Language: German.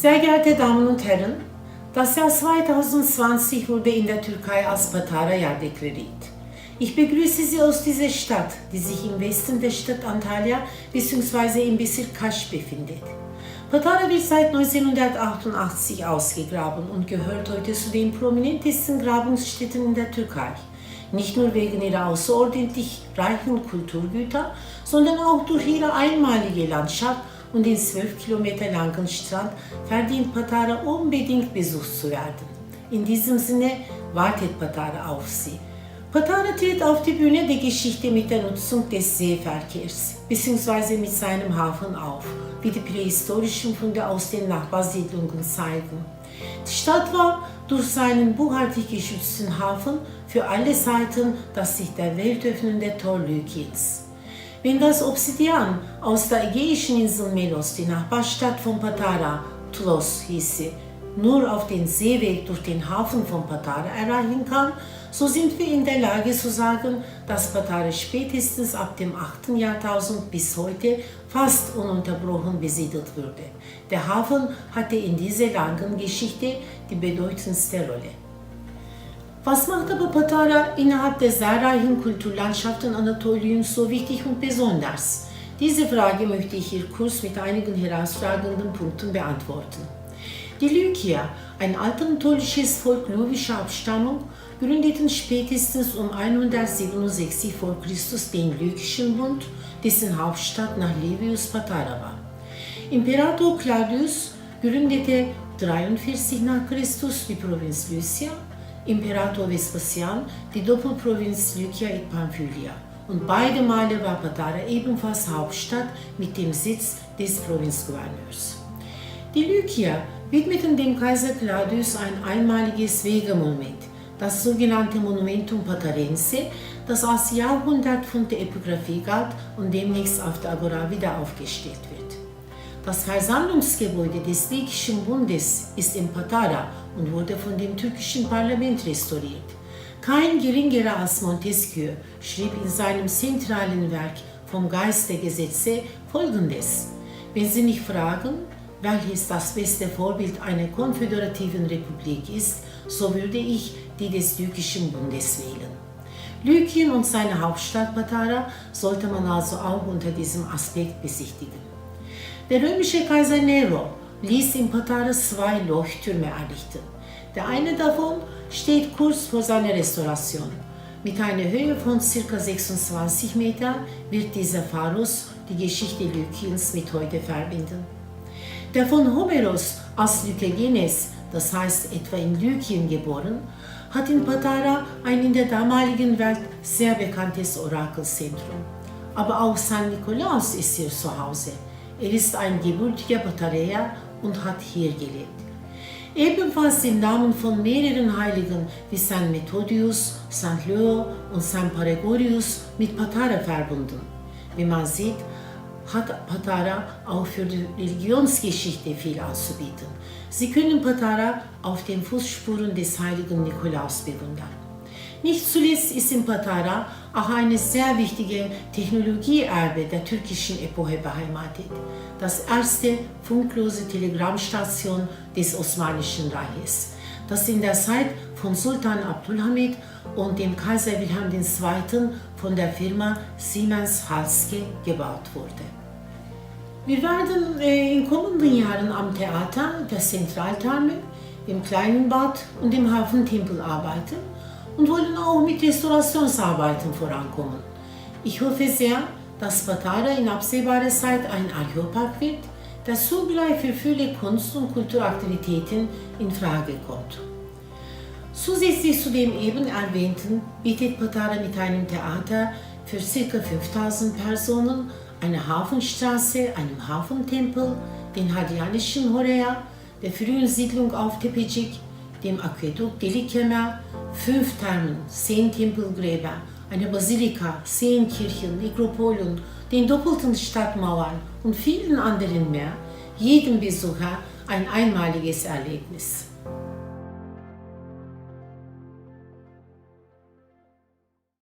Sehr geehrte Damen und Herren, das Jahr 2020 wurde in der Türkei als Patara-Jahr deklariert. Ich begrüße Sie aus dieser Stadt, die sich im Westen der Stadt Antalya bzw. im Bezirk Kaş befindet. Patara wird seit 1988 ausgegraben und gehört heute zu den prominentesten Grabungsstätten in der Türkei. Nicht nur wegen ihrer außerordentlich reichen Kulturgüter, sondern auch durch ihre einmalige Landschaft und den 12 Kilometer langen Strand verdient Patara unbedingt besucht zu werden. In diesem Sinne wartet Patara auf Sie. Patara tritt auf die Bühne der Geschichte mit der Nutzung des Seeverkehrs bzw. mit seinem Hafen auf, wie die prähistorischen Funde aus den Nachbarsiedlungen zeigen. Die Stadt war durch seinen buchhaltig geschützten Hafen für alle Seiten das sich der Welt öffnende Tor Lykiens. Wenn das Obsidian aus der ägäischen Insel Melos, die Nachbarstadt von Patara, Tlos hieße, nur auf den Seeweg durch den Hafen von Patara erreichen kann, so sind wir in der Lage zu sagen, dass Patara spätestens ab dem 8. Jahrtausend bis heute fast ununterbrochen besiedelt wurde. Der Hafen hatte in dieser langen Geschichte die bedeutendste Rolle. Was macht aber Patara innerhalb der zahlreichen Kulturlandschaften Anatoliens so wichtig und besonders? Diese Frage möchte ich hier kurz mit einigen herausragenden Punkten beantworten. Die Lykier, ein altanatolisches Volk luvischer Abstammung, gründeten spätestens um 167 v. Chr. den Lykischen Bund, dessen Hauptstadt nach Livius Patara war. Imperator Claudius gründete 43 nach Christus die Provinz Lycia, Imperator Vespasian die Doppelprovinz Lykia et Pamphylia und beide Male war Patara ebenfalls Hauptstadt mit dem Sitz des Provinzgouverneurs. Die Lykier widmeten dem Kaiser Claudius ein einmaliges Wegemonument, das sogenannte Monumentum Patarense, das als Jahrhundert von der Epigraphie galt und demnächst auf der Agora wieder aufgestellt wird. Das Versammlungsgebäude des Griechischen Bundes ist in Patara und wurde von dem türkischen Parlament restauriert. Kein geringerer als Montesquieu schrieb in seinem zentralen Werk vom Geist der Gesetze folgendes. Wenn Sie mich fragen, welches das beste Vorbild einer konföderativen Republik ist, so würde ich die des Lykischen Bundes wählen. Lykien und seine Hauptstadt Patara sollte man also auch unter diesem Aspekt besichtigen. Der römische Kaiser Nero ließ in Patara zwei Leuchttürme errichten. Der eine davon steht kurz vor seiner Restauration. Mit einer Höhe von ca. 26 Metern wird dieser Pharus die Geschichte Lykiens mit heute verbinden. Der von Homeros als Lykegenes, das heißt etwa in Lykien geboren, hat in Patara ein in der damaligen Welt sehr bekanntes Orakelzentrum. Aber auch San Nikolaus ist hier zu Hause. Er ist ein gebürtiger Batareer und hat hier gelebt. Ebenfalls sind Namen von mehreren Heiligen wie San Methodius, St. Leo und San Paregorius mit Patara verbunden. Wie man sieht, Patara auch für die Religionsgeschichte viel anzubieten. Sie können Patara auf den Fußspuren des heiligen Nikolaus bewundern. Nicht zuletzt ist in Patara auch eine sehr wichtige Technologieerbe der türkischen Epoche beheimatet. Das erste funklose Telegrammstation des Osmanischen Reiches, das in der Zeit von Sultan Abdulhamid und dem Kaiser Wilhelm II. von der Firma Siemens Halske gebaut wurde. Wir werden äh, in kommenden Jahren am Theater, der Zentraltherme, im Kleinen Bad und im Hafentempel arbeiten und wollen auch mit Restaurationsarbeiten vorankommen. Ich hoffe sehr, dass Patara in absehbarer Zeit ein Archäopark wird, der zugleich für viele Kunst- und Kulturaktivitäten in Frage kommt. Zusätzlich zu dem eben erwähnten bietet Patara mit einem Theater für ca. 5000 Personen eine Hafenstraße, einem Hafentempel, den Hadianischen Horea, der frühen Siedlung auf Tepecik, dem Aquädukt Delikemer, fünf Thermen, zehn Tempelgräber, eine Basilika, zehn Kirchen, Nekropolen, den doppelten Stadtmauern und vielen anderen mehr, jedem Besucher ein einmaliges Erlebnis.